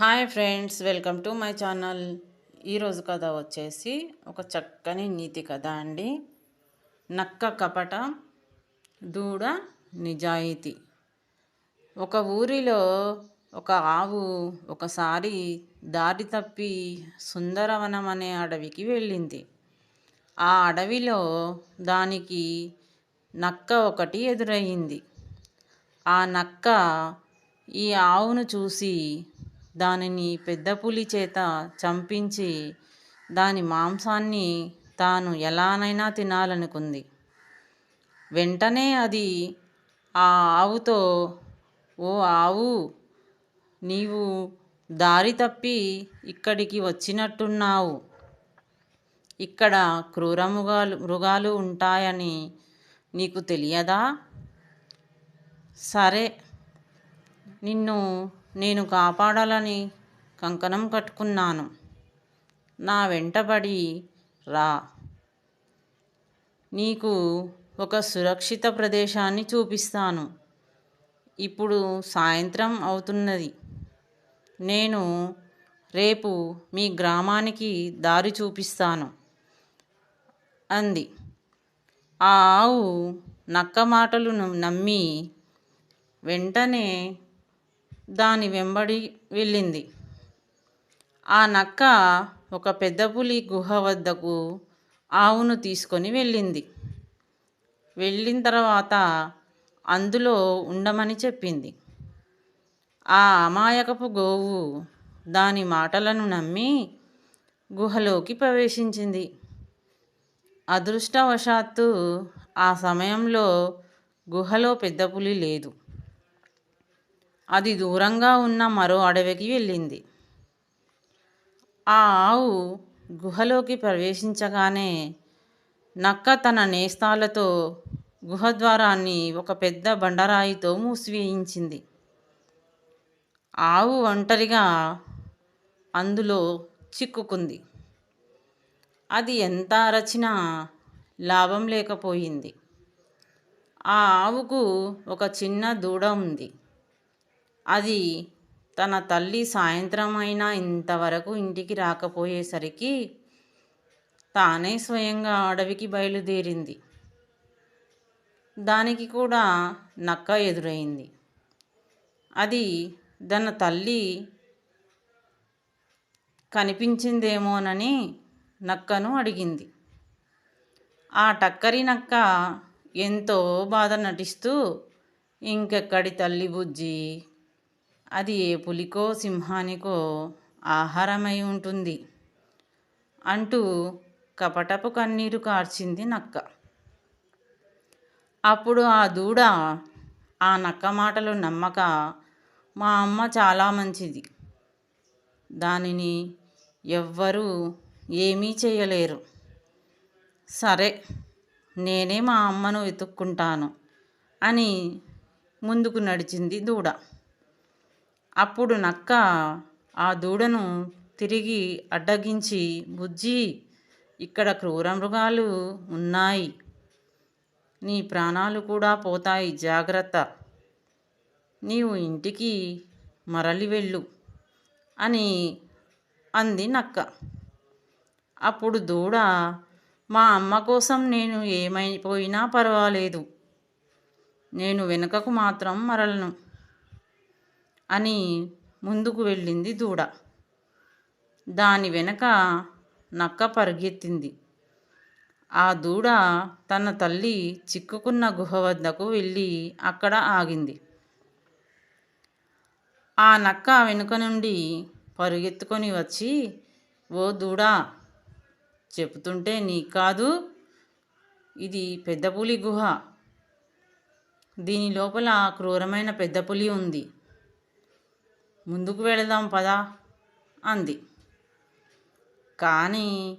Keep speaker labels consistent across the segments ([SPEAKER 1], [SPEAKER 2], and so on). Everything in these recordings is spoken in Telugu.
[SPEAKER 1] Hi friends welcome to my channel. ఈరోజు కథ వచ్చేసి ఒక చక్కని నీతి కథ అండి. నక్క కపట దూడ నిజాయితీ. ఒక ఊరిలో ఒక ఆవు ఒకసారి దారి తప్పి సుందరవనం అనే అడవికి వెళ్ళింది. ఆ అడవిలో దానికి నక్క ఒకటి ఎదురయ్యింది. ఆ నక్క ఈ ఆవును చూసి దానిని పెద్ద పులి చేత చంపించి దాని మాంసాన్ని తాను ఎలానైనా తినాలనుకుంది. వెంటనే అది ఆ ఆవుతో ఓ ఆవు నీవు దారి తప్పి ఇక్కడికి వచ్చినట్టున్నావు. ఇక్కడ క్రూర మృగాలు మృగాలు ఉంటాయని నీకు తెలియదా? సరే నిన్ను నేను కాపాడాలని కంకణం కట్టుకున్నాను. నా వెంటబడి రా. నీకు ఒక సురక్షిత ప్రదేశాన్ని చూపిస్తాను. ఇప్పుడు సాయంత్రం అవుతున్నది. నేను రేపు మీ గ్రామానికి దారి చూపిస్తాను అంది. ఆ ఆవు నక్క మాటలను నమ్మి వెంటనే దాని వెంబడి వెళ్ళింది. ఆ నక్క ఒక పెద్ద పులి గుహ వద్దకు ఆవును తీసుకొని వెళ్ళింది. వెళ్ళిన తర్వాత అందులో ఉండమని చెప్పింది. ఆ అమాయకపు గోవు దాని మాటలను నమ్మి గుహలోకి ప్రవేశించింది. అదృష్టవశాత్తు ఆ సమయంలో గుహలో పెద్ద పులి లేదు. అది దూరంగా ఉన్న మరో అడవికి వెళ్ళింది. ఆ ఆవు గుహలోకి ప్రవేశించగానే నక్క తన నేస్తాలతో గుహద్వారాన్ని ఒక పెద్ద బండరాయితో మూసివేయించింది. ఆవు ఒంటరిగా అందులో చిక్కుకుంది. అది ఎంత అరచినా లాభం లేకపోయింది. ఆ ఆవుకు ఒక చిన్న దూడ ఉంది. అది తన తల్లి సాయంత్రం అయినా ఇంతవరకు ఇంటికి రాకపోయేసరికి తానే స్వయంగా అడవికి బయలుదేరింది. దానికి కూడా నక్క ఎదురైంది. అది తన తల్లి కనిపించిందేమోనని నక్కను అడిగింది. ఆ టక్కరి నక్క ఎంతో బాధ నటిస్తూ ఇంకెక్కడి తల్లి బుజ్జి? అది ఏ పులికో సింహానికో ఆహారమై ఉంటుంది. అంటూ కపటపు కన్నీరు కార్చింది నక్క. అప్పుడు ఆ దూడ ఆ నక్క మాటలు నమ్మక మా అమ్మ చాలా మంచిది. దానిని ఎవ్వరూ ఏమీ చేయలేరు. సరే నేనే మా అమ్మను వెతుక్కుంటాను అని ముందుకు నడిచింది దూడ. అప్పుడు నక్క ఆ దూడను తిరిగి అడ్డగించి బుజ్జి ఇక్కడ క్రూర మృగాలు ఉన్నాయి. నీ ప్రాణాలు కూడా పోతాయి జాగ్రత్త. నీవు ఇంటికి మరలి వెళ్ళు అని అంది నక్క. అప్పుడు దూడ మా అమ్మ కోసం నేను ఏమైపోయినా పర్వాలేదు. నేను వెనుకకు మాత్రం మరలను. అని ముందుకు వెళ్ళింది దూడ. దాని వెనక నక్క పరిగెత్తింది. ఆ దూడ తన తల్లి చిక్కుకున్న గుహ వద్దకు వెళ్ళి అక్కడ ఆగింది. ఆ నక్క వెనుక నుండి పరుగెత్తుకొని వచ్చి ఓ దూడా చెబుతుంటే నీ కాదు ఇది పెద్ద పులి గుహ. దీని లోపల క్రూరమైన పెద్ద పులి ఉంది. ముందుకు వెళదాం పదా అంది. కానీ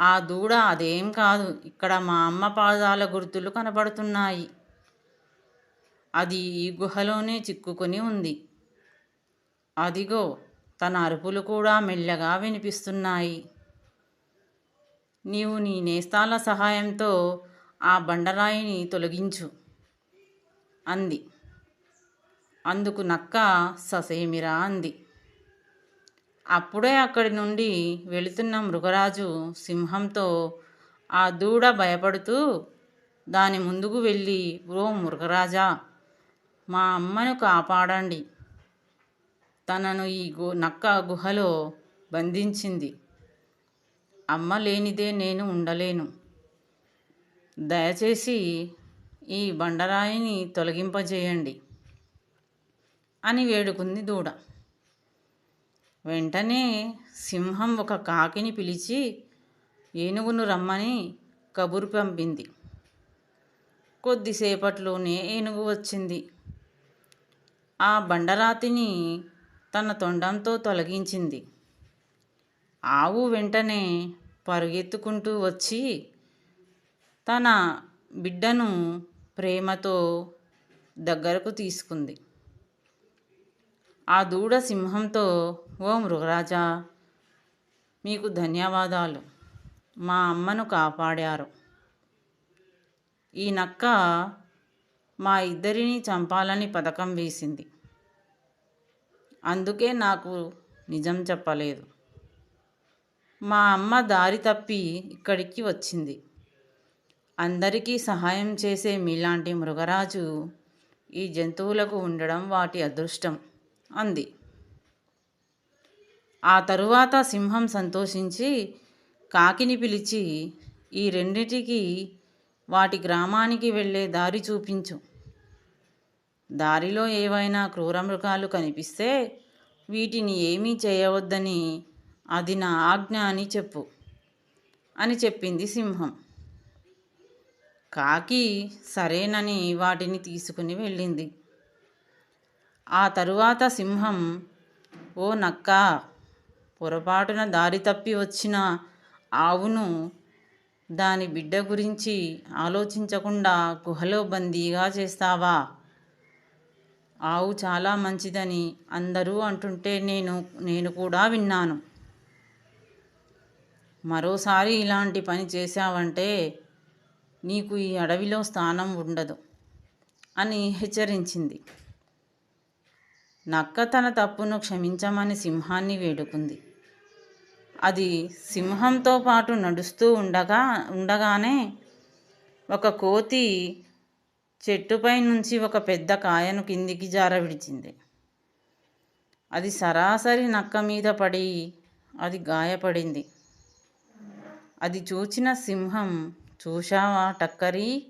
[SPEAKER 1] ఆ దూడ అదేం కాదు ఇక్కడ మా అమ్మ పాదాల గుర్తులు కనబడుతున్నాయి. అది ఈ గుహలోనే చిక్కుకొని ఉంది. అదిగో తన అరుపులు కూడా మెల్లగా వినిపిస్తున్నాయి. నీవు నీ నేస్తాల సహాయంతో ఆ బండరాయిని తొలగించు అంది. అందుకు నక్క ససేమిరా అంది. అప్పుడే అక్కడి నుండి వెళుతున్న మృగరాజు సింహంతో ఆ దూడ భయపడుతూ దాని ముందుకు వెళ్ళి ఓ మృగరాజా మా అమ్మను కాపాడండి. తనను ఈ గు నక్క గుహలో బంధించింది. అమ్మ లేనిదే నేను ఉండలేను. దయచేసి ఈ బండరాయిని తొలగింపజేయండి. అని వేడుకుంది దూడ. వెంటనే సింహం ఒక కాకిని పిలిచి ఏనుగును రమ్మని కబురు పంపింది. కొద్దిసేపట్లోనే ఏనుగు వచ్చింది. ఆ బండరాతిని తన తొండంతో తొలగించింది. ఆవు వెంటనే పరుగెత్తుకుంటూ వచ్చి తన బిడ్డను ప్రేమతో దగ్గరకు తీసుకుంది. ఆ దూడ సింహంతో ఓ మృగరాజా మీకు ధన్యవాదాలు. మా అమ్మను కాపాడారు. ఈ నక్క మా ఇద్దరిని చంపాలని పథకం వేసింది. అందుకే నాకు నిజం చెప్పలేదు. మా అమ్మ దారి తప్పి ఇక్కడికి వచ్చింది. అందరికీ సహాయం చేసే మీలాంటి మృగరాజు ఈ జంతువులకు ఉండడం వాటి అదృష్టం. అంది. ఆ తరువాత సింహం సంతోషించి కాకిని పిలిచి ఈ రెండిటికి వాటి గ్రామానికి వెళ్ళే దారి చూపించు. దారిలో ఏవైనా క్రూరమృగాలు కనిపిస్తే వీటిని ఏమీ చేయవద్దని అది నా ఆజ్ఞ అని చెప్పు అని చెప్పింది సింహం. కాకి సరేనని వాటిని తీసుకుని వెళ్ళింది. ఆ తరువాత సింహం ఓ నక్క పొరపాటున దారి తప్పి వచ్చిన ఆవును దాని బిడ్డ గురించి ఆలోచించకుండా గుహలో బందీగా చేస్తావా? ఆవు చాలా మంచిదని అందరూ అంటుంటే నేను నేను కూడా విన్నాను. మరోసారి ఇలాంటి పని చేశావంటే నీకు ఈ అడవిలో స్థానం ఉండదు అని హెచ్చరించింది. నక్క తన తప్పును క్షమించమని సింహాన్ని వేడుకుంది. అది సింహంతో పాటు నడుస్తూ ఉండగా ఉండగానే ఒక కోతి చెట్టుపై నుంచి ఒక పెద్ద కాయను కిందికి జార విడిచింది. అది సరాసరి నక్క మీద పడి అది గాయపడింది. అది చూచిన సింహం చూశావా టక్కరి?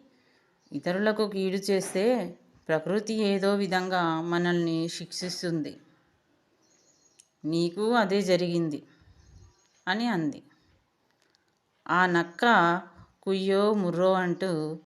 [SPEAKER 1] ఇతరులకు కీడు చేస్తే ప్రకృతి ఏదో విధంగా మనల్ని శిక్షిస్తుంది. నీకు అదే జరిగింది అని అంది. ఆ నక్క కుయ్యో ముర్రో అంటూ